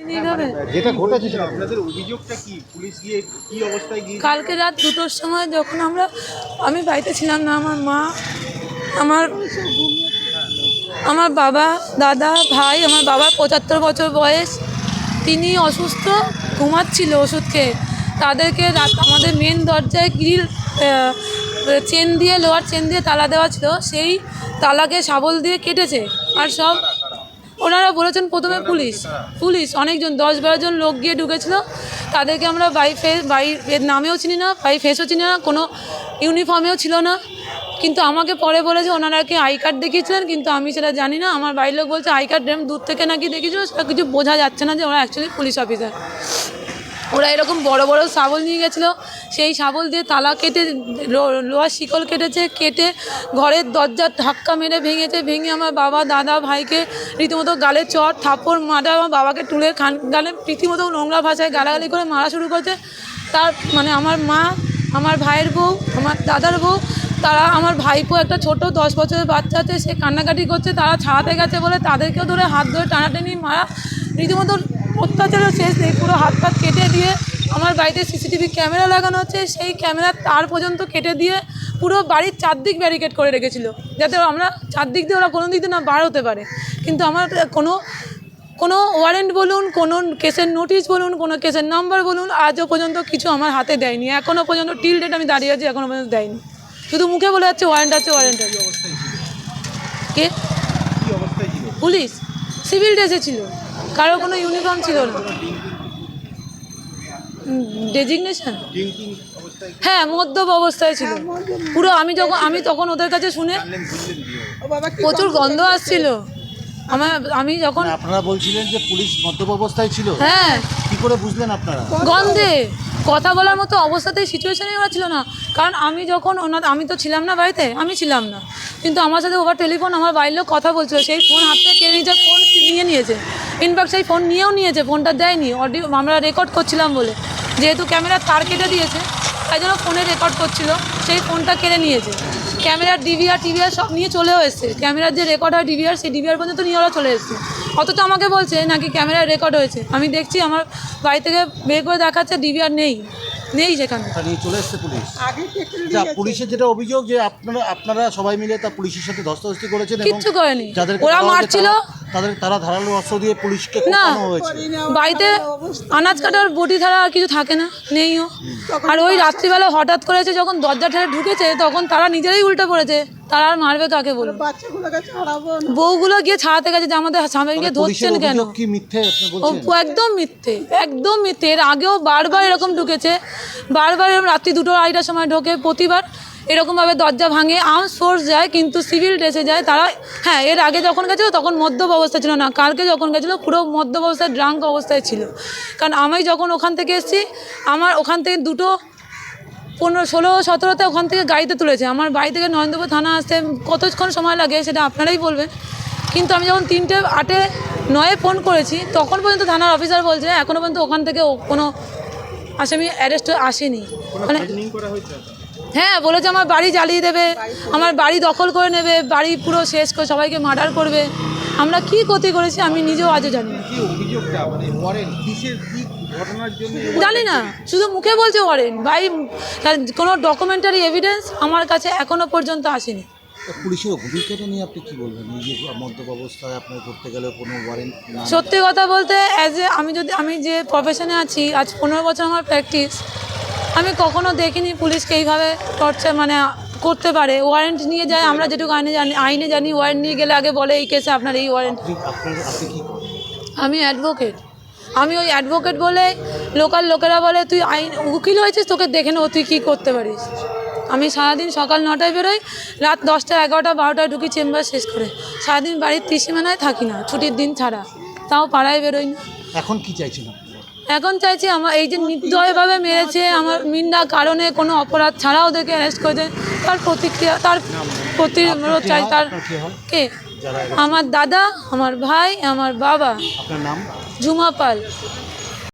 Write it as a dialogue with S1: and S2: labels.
S1: নিয়ে যাবে
S2: যেটা ঘটেছে
S3: আপনাদের অভিযোগটা কি? পুলিশ গিয়ে কি অবস্থায় গিয়ে
S1: কালকে রাত দুটোর সময় যখন আমরা আমি বাড়িতে ছিলাম না আমার মা আমার আমার বাবা দাদা ভাই আমার বাবার পঁচাত্তর বছর বয়স তিনি অসুস্থ ঘুমাচ্ছিল ওষুধ খেয়ে তাদেরকে রাত আমাদের মেন দরজায় গ্রিল চেন দিয়ে লোহার চেন দিয়ে তালা দেওয়া ছিল। সেই তালাকে শাবল দিয়ে কেটেছে। আর সব ওনারা বলেছেন প্রথমে পুলিশ। পুলিশ অনেকজন দশ বারো জন লোক গিয়ে ঢুকেছিল। তাদেরকে আমরা বাই ফেস বাই এর নামেও চিনি না বাই ফেসও চিনি না কোনো ইউনিফর্মেও ছিল না। কিন্তু আমাকে পরে বলেছে ওনারা কি আই কার্ড দেখিয়েছিলেন? কিন্তু আমি সেটা জানি না। আমার বাড়ির লোক বলছে আই কার্ড দূর থেকে নাকি দেখিয়েছিল সেটা কিছু বোঝা যাচ্ছে না যে ওরা অ্যাকচুয়ালি পুলিশ অফিসার ওরা এরকম বড় বড় শাবল নিয়ে গেছিল। সেই শাবল দিয়ে তালা কেটে লোহার শিকল কেটেছে, কেটে ঘরের দরজা ধাক্কা মেরে ভেঙেছে, ভেঙে আমার বাবা, দাদা, ভাইকে রীতিমতো গালে চট থাপ্পড় মাটা আমার বাবাকে তুলে খান গালে রীতিমতো নোংরা ভাষায় গালাগালি করে মারা শুরু করেছে। তার মানে আমার মা, আমার ভাইয়ের বউ, আমার দাদার বউ, তারা আমার ভাইপো একটা ছোট দশ বছরের বাচ্চা আছে, সে কান্নাকাটি করছে, তারা ছাড়াতে গেছে বলে তাদেরকেও ধরে হাত ধরে টানাটানি মারা রীতিমতো অত্যাচারের শেষ নেই পুরো হাত পাত কেটে দিয়ে আমার বাড়িতে সিসিটিভি ক্যামেরা লাগানো আছে সেই ক্যামেরা তার পর্যন্ত কেটে দিয়ে পুরো বাড়ির চারদিক ব্যারিকেড করে রেখেছিল যাতে আমরা চারদিক দিয়ে ওরা কোনো দিক দিয়ে না বার হতে পারে। কিন্তু আমার কোনো কোনো ওয়ারেন্ট বলুন কোনো কেসের নোটিশ বলুন কোনো কেসের নাম্বার বলুন আজও পর্যন্ত কিছু আমার হাতে দেয়নি। এখনও পর্যন্ত টিল ডেট আমি দাঁড়িয়ে আছি এখনও পর্যন্ত দেয়নি। শুধু মুখে বলে যাচ্ছে ওয়ারেন্ট আছে ওয়ারেন্ট আছে। কে পুলিশ সিভিল ড্রেসে ছিল কারও কোনো ইউনিফর্ম ছিল না। ডেজিগনেশন? হ্যাঁ মদ্যপ অবস্থায় ছিল। পুরো আমি যখন আমি তখন ওদের কাছে শুনে প্রচুর গন্ধ আসছিল। আমার আমি যখন
S2: মানে আপনারা বলছিলেন যে পুলিশ মদ্যপ অবস্থায় ছিল।
S1: হ্যাঁ।
S2: কি করে বুঝলেন আপনারা?
S1: গন্ধে। কথা বলার মতো অবস্থাতেই সিচুয়েশনে ওরা ছিল না। কারণ আমি যখন ওনার আমি তো ছিলাম না বাড়িতে আমি ছিলাম না। কিন্তু আমার সাথে ওভার টেলিফোন আমার বাড়ির লোক কথা বলছিল। সেই ফোন হাত থেকে নিয়েছে ফোন নিয়ে নিয়েছে। ইনফ্যাক্ট সেই ফোন নিয়েও নিয়েছে ফোনটা দেয়নি। অডিও আমরা রেকর্ড করছিলাম বলে। যেহেতু ক্যামেরার তার কেটে দিয়েছে তাই জন্য ফোনে রেকর্ড করছিল সেই ফোনটা কেড়ে নিয়েছে। ক্যামেরার ডিভিআর টিভিআর সব নিয়ে চলেও এসছে। ক্যামেরার যে রেকর্ড হয় ডিভিআর সেই ডিভিআর পর্যন্ত নিয়ে ওরা চলে এসছে। অথচ আমাকে বলছে নাকি ক্যামেরার রেকর্ড হয়েছে? আমি দেখছি আমার বাড়ি থেকে বের করে দেখাচ্ছে ডিভিআর নেই। নেই সেখানে।
S2: নিয়ে চলে এসছে পুলিশ। যা পুলিশের যেটা অভিযোগ যে আপনারা আপনারা সবাই মিলে তা পুলিশের সাথে ধস্তাধস্তি করেছেন এবং
S1: কিচ্ছু করেনি। ওরা মারছিল
S2: তাদের তারা ধারালো অস্ত্র দিয়ে পুলিশকে
S1: না
S2: কোপানো হয়েছে।
S1: বাড়িতে আনাজ কাটার বটি ছাড়া আর কিছু থাকে না নেইও আর ওই রাত্রিবেলা হঠাৎ করেছে যখন দরজা ঠেলে ঢুকেছে তখন তারা নিজেরাই উল্টে পড়েছে তারা আর মারবে কাকে বলব বউগুলো গিয়ে ছাড়াতে গেছে যে আমাদের স্বামীকে ধরছেন কেন?
S2: কি মিথ্যে আপনি
S1: ও
S2: বলছেন?
S1: একদম মিথ্যে একদম মিথ্যে। এর আগেও বারবার এরকম ঢুকেছে বারবার এরকম রাত্রি দুটো আড়াইটার সময় ঢোকে প্রতিবার। এরকমভাবে দরজা ভাঙে আর্মস ফোর্স যায় কিন্তু সিভিল ড্রেসে যায় তারা হ্যাঁ এর আগে যখন গেছিল তখন মদ্যপ অবস্থা ছিল না কালকে যখন গেছিল পুরো মদ্যপ অবস্থায় ড্রাঙ্ক অবস্থায় ছিল। কারণ আমি যখন ওখান থেকে এসেছি আমার ওখান থেকে দুটো পনেরো ষোলো সতেরোতে ওখান থেকে গাড়িতে তুলেছে। আমার বাড়ি থেকে নরেন্দ্রপুর থানা আসতে কতক্ষণ সময় লাগে সেটা আপনারাই বলবেন। কিন্তু আমি যখন তিনটে আটে নয়ে ফোন করেছি তখন পর্যন্ত থানার অফিসার বলছে এখনও পর্যন্ত ওখান থেকে কোনো আসামি অ্যারেস্ট আসেনি। মানে হ্যাঁ বলেছে আমার বাড়ি জ্বালিয়ে দেবে। আমার বাড়ি দখল করে নেবে বাড়ি পুরো শেষ করে সবাইকে মার্ডার করবে। আমরা কি ক্ষতি করেছি আমি নিজেও আজও জানি
S3: মানে
S1: জানি না শুধু মুখে বলছে ওয়ারেন্ট ভাই কোনো ডকুমেন্টারি এভিডেন্স আমার কাছে এখনও পর্যন্ত আসেনি।
S2: পুলিশের অভিযোগটা নিয়ে আপনি কি বলবেন? যে মদ্যপ অবস্থায় আপনার করতে গেলে কোনো ওয়ারেন্ট
S1: সত্যি কথা বলতে অ্যাজ এ আমি যদি আমি যে প্রফেশনে আছি আজ পনেরো বছর আমার প্র্যাকটিস আমি কখনো দেখিনি পুলিশকে এইভাবে টর্চার মানে করতে পারে। ওয়ারেন্ট নিয়ে যায় আমরা যেটুকু আইনে জানি আইনে জানি ওয়ারেন্ট নিয়ে গেলে আগে বলে এই কেসে আপনার এই ওয়ারেন্ট আমি অ্যাডভোকেট আমি ওই অ্যাডভোকেট বলে লোকাল লোকেরা বলে তুই আইন উকিল হয়েছিস তোকে দেখে নেব তুই কী করতে পারিস? আমি সারাদিন সকাল নটায় বেরোই রাত দশটা এগারোটা বারোটায় ঢুকি চেম্বার শেষ করে। সারাদিন বাড়ির ত্রিসীমানায় থাকি না ছুটির দিন ছাড়া। তাও পাড়ায় বেরোই না।
S2: এখন কি আপনারা
S1: এখন চাইছি আমার এই যে নির্দয়ভাবে মেরেছে আমার মিন্ডা কারণে কোনো অপরাধ ছাড়া ওদেরকে অ্যারেস্ট করেছে। তার প্রতিক্রিয়া তার প্রতিরোধ চাই তার
S2: কি?
S1: আমার দাদা আমার ভাই আমার বাবা।
S2: নাম?
S1: ঝুমা পাল।